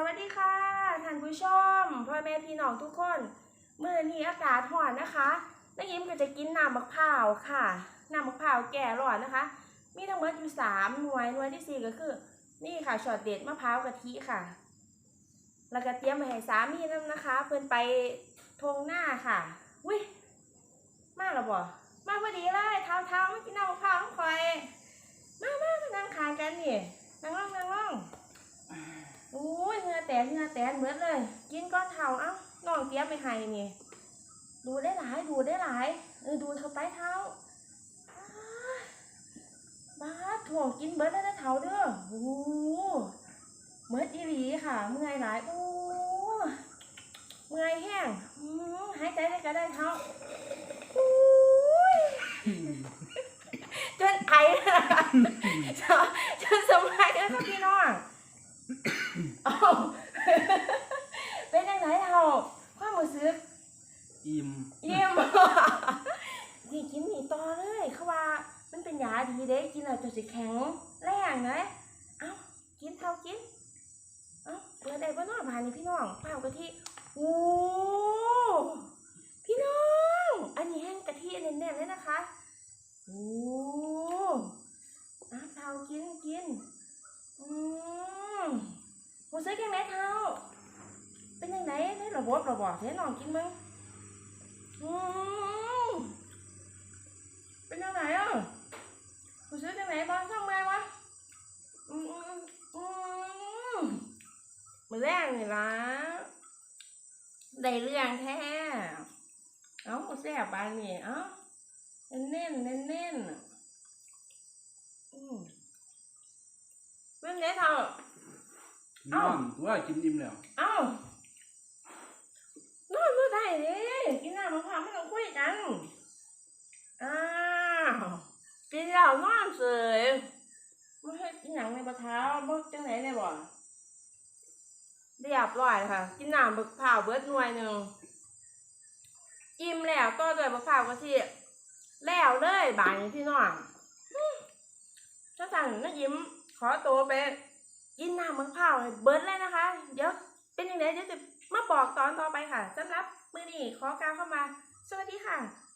สวัสดีค่ะท่านผู้ชมพ่อแม่พี่น้องทุกคนเมื่อนี้อากาศร้อนนะคะน้ายิ้มก็จะกินน้ำมะพร้าวค่ะน้ำมะพร้าวแก่ร้อนนะคะ มีทั้งหมดอยู่สามหน่วยหน่วยที่สี่ก็คือ นี่ค่ะช็อตเด็ดมะพร้าวกะทิค่ะ แล้วก็เตรียมไปให้สามีน้ำนะคะ เพื่อนไปทงหน้าค่ะวิมาแล้วบ่มากพอดีเลยเท้าเท้าไมากินน้ำมะพร้าวต้องคอย มามามานั่งขางกันนี่นั่งล่องนั่งล่อง อุ้ยเหงือ แตกเหงือแตกเหมือนเลย กินก้อนเท่าเอ้าน้องเตี้ยมไปให้นี่ดูได้หลายดูได้หลายเออดูเข้าไปเท้าบ้าถ่วงกินเบิร์ดได้แล้เท้าเด้อโอ้โหเบิร์ดอีหลีค่ะ เมื่อยหลายโอ้เมื่อยแห้งหายใจได้ก็ได้เท้าอุ้ยจนไอจนสมัยแล้วพี่น้อง อ้าวเป็นยังไงเราความรู้สึก อิ่มเยี่ยมนี่กินหมี่ต่อเลยเขาว่ามันเป็นยาดีเด้กินแล้วจะสิแข็งแรงนะเอ้ากินเท่ากินเอ้าเปิดได้บ่น้อผ่านนี่พี่น้องเปล่ากะทิโอ้พี่น้อง อันนี้แห้งกะทิเน้นๆเลยนะคะโอ้อ้าเท่ากินกินอืมรู้สึกยังไงเท้าเป็นยังไงในระบบระบอบเท่น้องกินมั้ง เป็นยังไงอะรู้สึกยังไงบ้างทำไมวะอืมอืมอืมมือแรกนี่ละได้เรื่องแท้ เอ้าแซ่บบานนี่ เอ้าเน้นเน้นเน้นเน้นๆอืมเป็นไงเท้านอนตัวกินอิ่มแล้ว เอ้านอนเมื่อไหร่เนี่ยกินน้ำมะพร้าวไม่ต้องคุยกัน อ้าว กินแล้วนอนเสยไม่ให้กินหนังในปะเท้าบ่จังไหนเนี่ยบ่เรียบร้อยค่ะ กินน้ำมะพร้าเบิดหน่วยหนึ่งอิ่มแล้วก็ด้วยมะพร้าวกะทิแล้วเลยบานนี้พี่น้องถ้าสั่งน้ายิ้มขอตัวไปกินน้ำมะพร้าเบิร์ดเลยนะคะ เดี๋ยวเป็นยังไงเดี๋ยวจะมาบอกตอนต่อไปค่ะสำหรับมือนี้ขอกล่าวเข้ามา สวัสดีค่ะ